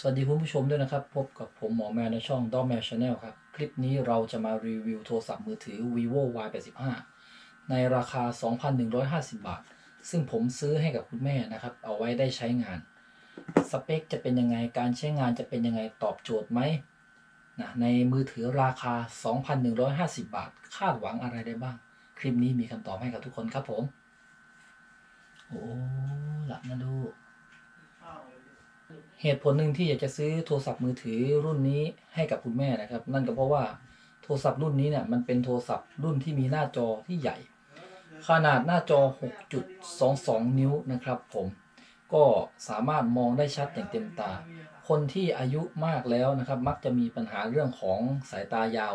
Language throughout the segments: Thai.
สวัสดีคุณผู้ชมด้วยนะครับ พบกับผมหมอแมวในช่อง d o g Mail Channel ครับ คลิปนี้เราจะมารีวิวโทรศัพท์มือถือ vivo y 8 5ในราคา 2,150 บาท ซึ่งผมซื้อให้กับคุณแม่นะครับ เอาไว้ได้ใช้งาน สเปคจะเป็นยังไงการใช้งานจะเป็นยังไงตอบโจทย์ไหมนะในมือถือราคา 2,150 บาท คาดหวังอะไรได้บ้าง คลิปนี้มีคำตอบให้กับทุกคนครับผม โอ้หลับนะดู เหตุผลหนึ่งที่อยากจะซื้อโทรศัพท์มือถือรุ่นนี้ให้กับคุณแม่นะครับ นั่นก็เพราะว่าโทรศัพท์รุ่นนี้เนี่ยมันเป็นโทรศัพท์รุ่นที่มีหน้าจอที่ใหญ่ ขนาดหน้าจอ 6.22 นิ้วนะครับผมก็สามารถมองได้ชัดอย่างเต็มตา คนที่อายุมากแล้วนะครับ มักจะมีปัญหาเรื่องของสายตายาว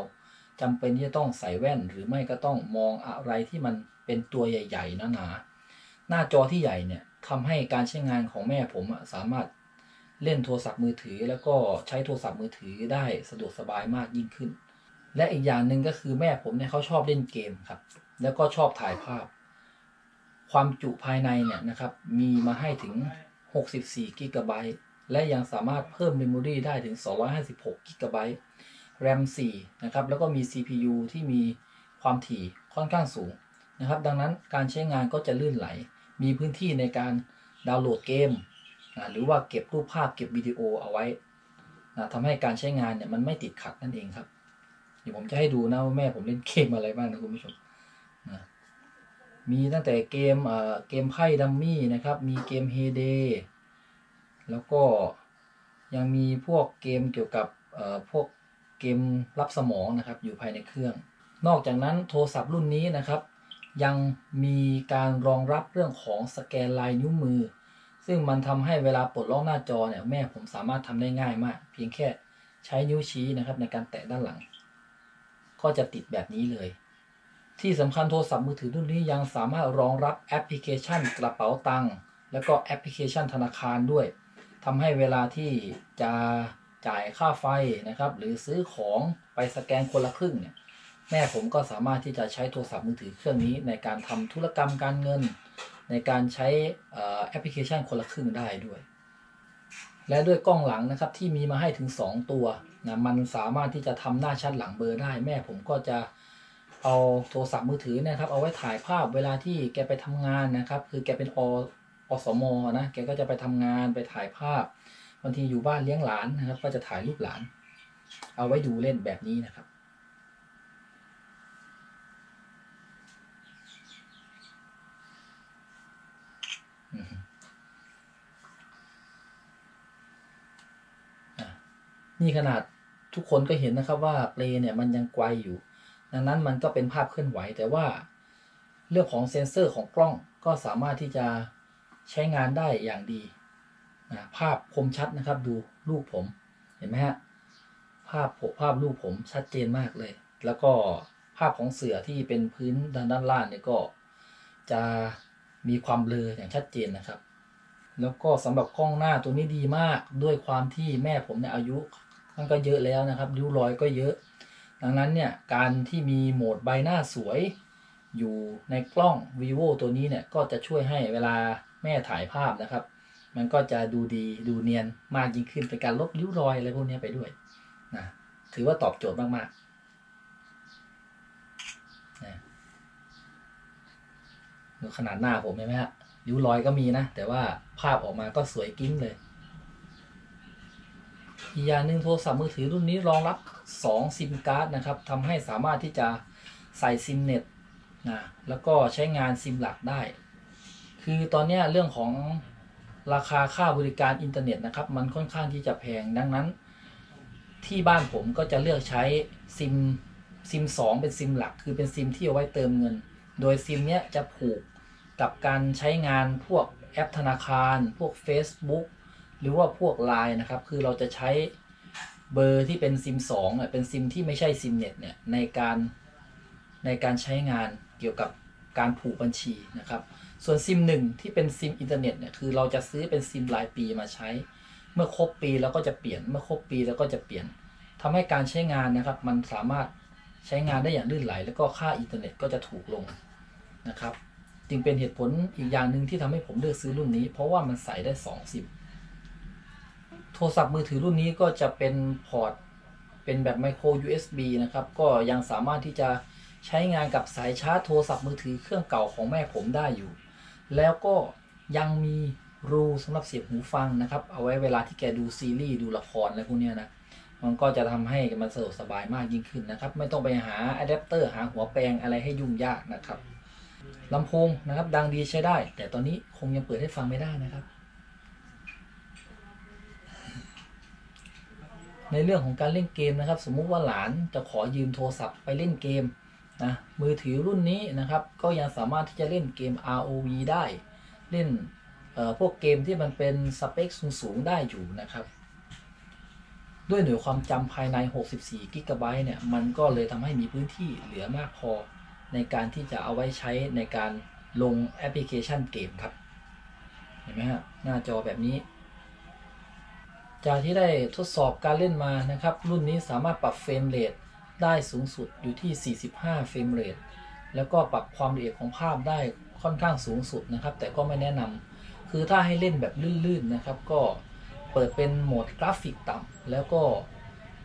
จำเป็นที่จะต้องใส่แว่น หรือไม่ก็ต้องมองอะไรที่มันเป็นตัวใหญ่ๆหนาๆหน้าจอที่ใหญ่เนี่ยทำให้การใช้งานของแม่ผมสามารถ เล่นโทรศัพท์มือถือ แล้วก็ใช้โทรศัพท์มือถือได้สะดวกสบายมากยิ่งขึ้น และอีกอย่างหนึ่งก็คือแม่ผมเนี่ยเขาชอบเล่นเกมครับ แล้วก็ชอบถ่ายภาพ ความจุภายในเนี่ยนะครับ มีมาให้ถึง 64กิกะไบต์และยังสามารถเพิ่มเมมโมรีได้ถึง 256กิกะไบต์ RAM 4นะครับ แล้วก็มี CPU ที่มีความถี่ค่อนข้างสูงนะครับ ดังนั้นการใช้งานก็จะลื่นไหล มีพื้นที่ในการดาวน์โหลดเกม นะหรือว่าเก็บรูปภาพเก็บวิดีโอเอาไว้นะทำให้การใช้งานเนี่ยมันไม่ติดขัดนั่นเองครับ เดี๋ยวผมจะให้ดูนะว่าแม่ผมเล่นเกมอะไรบ้างนะคุณผู้ชมนะมีตั้งแต่เกมเอ่อเกมไพ่ดัมมี่นะครับ มีเกมเฮเดแล้วก็ยังมีพวกเกมเกี่ยวกับเอ่อพวกเกมรับสมองนะครับอยู่ภายในเครื่อง นอกจากนั้นโทรศัพท์รุ่นนี้นะครับ ยังมีการรองรับเรื่องของสแกนลายนิ้วมือ ซึ่งมันทำให้เวลาปลดล็อกหน้าจอเนี่ยแม่ผมสามารถทำได้ง่ายมาก เพียงแค่ใช้นิ้วชี้นะครับในการแตะด้านหลัง ก็จะติดแบบนี้เลย ที่สำคัญโทรศัพท์มือถือรุ่นนี้ยังสามารถรองรับแอปพลิเคชันกระเป๋าตังค์แล้วก็แอปพลิเคชันธนาคารด้วยทำให้เวลาที่จะจ่ายค่าไฟนะครับ หรือซื้อของไปสแกนคนละครึ่งเนี่ยแม่ผมก็สามารถที่จะใช้โทรศัพท์มือถือเครื่องนี้ในการทำธุรกรรมการเงิน ในการใช้แอปพลิเคชันคนละครึ่งได้ด้วย และด้วยกล้องหลังนะครับที่มีมาให้ถึง 2 ตัวนะมันสามารถที่จะทำหน้าชัดหลังเบลอได้ แม่ผมก็จะเอาโทรศัพท์มือถือนะครับ เอาไว้ถ่ายภาพเวลาที่แกไปทำงานนะครับ คือแกเป็นออสมนะแกก็จะไปทำงานไปถ่ายภาพบางทีอยู่บ้านเลี้ยงหลานนะครับ ก็จะถ่ายรูปหลาน เอาไว้ดูเล่นแบบนี้นะครับ อืมอะ นี่ขนาดทุกคนก็เห็นนะครับว่าเปลเนี่ยมันยังไกวอยู่ ดังนั้นมันก็เป็นภาพเคลื่อนไหว แต่ว่าเรื่องของเซ็นเซอร์ของกล้องก็สามารถที่จะใช้งานได้อย่างดีนะภาพคมชัดนะครับ ดูรูปผมเห็นไหมฮะภาพผมภาพรูปผมชัดเจนมากเลย แล้วก็ภาพของเสือที่เป็นพื้นด้านด้านล่างเนี่ยก็จะมีความเบลออย่างชัดเจนนะครับ แล้วก็สำหรับกล้องหน้าตัวนี้ดีมากด้วยความที่แม่ผมเนี่ยอายุ มันก็เยอะแล้วนะครับริ้วรอยก็เยอะ ดังนั้นเนี่ยการที่มีโหมดใบหน้าสวย อยู่ในกล้อง vivo ตัวนี้เนี่ยก็จะช่วยให้เวลาแม่ถ่ายภาพนะครับ มันก็จะดูดีดูเนียนมากยิ่งขึ้นเป็นการลบริ้วรอยอะไรพวกนี้ไปด้วยนะถือว่าตอบโจทย์มากๆนะดูขนาดหน้าผมเห็นไหมฮะริ้วรอยก็มีนะ แต่ว่าภาพออกมาก็สวยกิ้งเลย อีกอย่างหนึ่งโทรศัพท์มือถือรุ่นนี้รองรับ 2 ซิมการ์ดนะครับทำให้สามารถที่จะใส่ซิมเน็ตนะแล้วก็ใช้งานซิมหลักได้ คือตอนนี้เรื่องของราคาค่าบริการอินเทอร์เน็ตนะครับ มันค่อนข้างที่จะแพงดังนั้น ที่บ้านผมก็จะเลือกใช้ซิมซิม 2 เป็นซิมหลัก คือเป็นซิมที่เอาไว้เติมเงิน โดยซิมเนี้ยจะผูกกับการใช้งานพวกแอปธนาคาร พวก Facebook หรือว่าพวก Line นะครับ คือเราจะใช้เบอร์ที่เป็นซิม2อะเป็นซิมที่ไม่ใช่ซิมเน็ตเนี่ยในการในการใช้งานเกี่ยวกับการผูกบัญชีนะครับ ส่วนซิม1ที่เป็นซิมอินเทอร์เน็ตเนี่ยคือเราจะซื้อเป็นซิมรายปีมาใช้ เมื่อครบปีเราก็จะเปลี่ยน เมื่อครบปีเราก็จะเปลี่ยนทำให้การใช้งานนะครับ มันสามารถใช้งานได้อย่างลื่นไหล แล้วก็ค่าอินเทอร์เน็ตก็จะถูกลงนะครับ จึงเป็นเหตุผลอีกอย่างหนึ่งที่ทำให้ผมเลือกซื้อรุ่นนี้ เพราะว่ามันใส่ได้2ซิม โทรศัพท์มือถือรุ่นนี้ก็จะเป็นพอร์ตเป็นแบบ micro USB นะครับ ก็ยังสามารถที่จะใช้งานกับสายชาร์จโทรศัพท์มือถือเครื่องเก่าของแม่ผมได้อยู่ แล้วก็ยังมีรูสำหรับเสียบหูฟังนะครับ เอาไว้เวลาที่แกดูซีรีส์ดูละครอะไรพวกนี้นะ มันก็จะทำให้มันสะดวกสบายมากยิ่งขึ้นนะครับ ไม่ต้องไปหาอะแดปเตอร์หาหัวแปลงอะไรให้ยุ่งยากนะครับลำโพงนะครับดังดีใช้ได้ แต่ตอนนี้คงยังเปิดให้ฟังไม่ได้นะครับ ในเรื่องของการเล่นเกมนะครับ สมมุติว่าหลานจะขอยืมโทรศัพท์ไปเล่นเกมนะมือถือรุ่นนี้นะครับ ก็ยังสามารถที่จะเล่นเกม ROV ได้ เล่นพวกเกมที่มันเป็นสเปคสูงๆได้อยู่นะครับด้วยหน่วยความจำภายใน 64 กิกะไบต์เนี่ย มันก็เลยทำให้มีพื้นที่เหลือมากพอ ในการที่จะเอาไว้ใช้ในการลงแอปพลิเคชันเกมครับ เห็นไหมฮะหน้าจอแบบนี้ จากที่ได้ทดสอบการเล่นมานะครับ รุ่นนี้สามารถปรับเฟรมเรทได้สูงสุดอยู่ที่ 45 เฟรมเรทแล้วก็ปรับความละเอียดของภาพได้ค่อนข้างสูงสุดนะครับ แต่ก็ไม่แนะนำคือถ้าให้เล่นแบบลื่นๆนะครับ ก็เปิดเป็นโหมดกราฟิกต่ำแล้วก็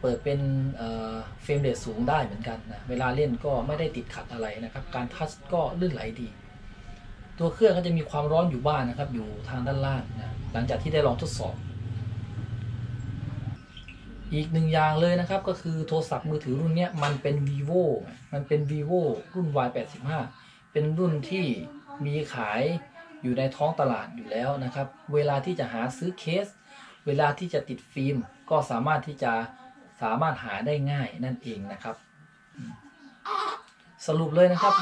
เปิดเป็นเฟรมเรทสูงได้เหมือนกันนะ เวลาเล่นก็ไม่ได้ติดขัดอะไรนะครับ การทัชก็ลื่นไหลดี ตัวเครื่องก็จะมีความร้อนอยู่บ้างนะครับ อยู่ทางด้านล่างนะ หลังจากที่ได้ลองทดสอบ อีกหนึ่งอย่างเลยนะครับ ก็คือโทรศัพท์มือถือรุ่นนี้มันเป็น vivo มันเป็น vivo รุ่น Y85 เป็นรุ่นที่มีขายอยู่ในท้องตลาดอยู่แล้วนะครับ เวลาที่จะหาซื้อเคส เวลาที่จะติดฟิล์ม ก็สามารถที่จะสามารถหาได้ง่ายนั่นเองนะครับ สรุปเลยนะครับ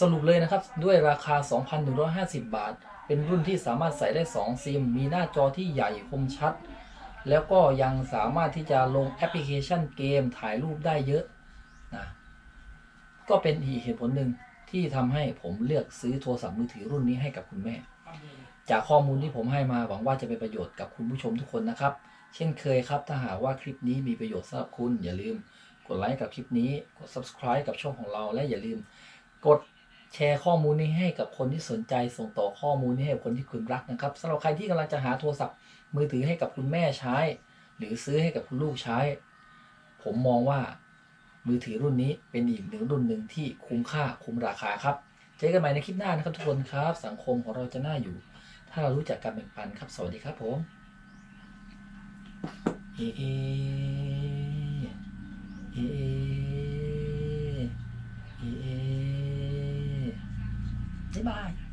สรุปเลยนะครับด้วยราคา 2,150 บาท เป็นรุ่นที่สามารถใส่ได้ 2 ซิม มีหน้าจอที่ใหญ่คมชัด แล้วก็ยังสามารถที่จะลงแอปพลิเคชันเกมถ่ายรูปได้เยอะนะก็เป็นอีกเหตุผลหนึ่งที่ทำให้ผมเลือกซื้อโทรศัพท์มือถือรุ่นนี้ให้กับคุณแม่ จากข้อมูลที่ผมให้มาหวังว่าจะเป็นประโยชน์กับคุณผู้ชมทุกคนนะครับ เช่นเคยครับ ถ้าหากว่าคลิปนี้มีประโยชน์สำหรับคุณ อย่าลืมกดไลค์กับคลิปนี้ กด subscribe กับช่องของเราและอย่าลืม กด แชร์ข้อมูลนี้ให้กับคนที่สนใจส่งต่อข้อมูลนี้ให้กับคนที่คุณรักนะครับสำหรับใครที่กำลังจะหาโทรศัพท์มือถือให้กับคุณแม่ใช้ หรือซื้อให้กับคุณลูกใช้ ผมมองว่ามือถือรุ่นนี้เป็นอีกหนึ่งรุ่นหนึ่งที่คุ้มค่าคุ้มราคาครับเจอกันใหม่ในคลิปหน้านะครับทุกคนครับ สังคมของเราจะน่าอยู่ ถ้าเรารู้จักการแบ่งปันครับ สวัสดีครับผมเอ เ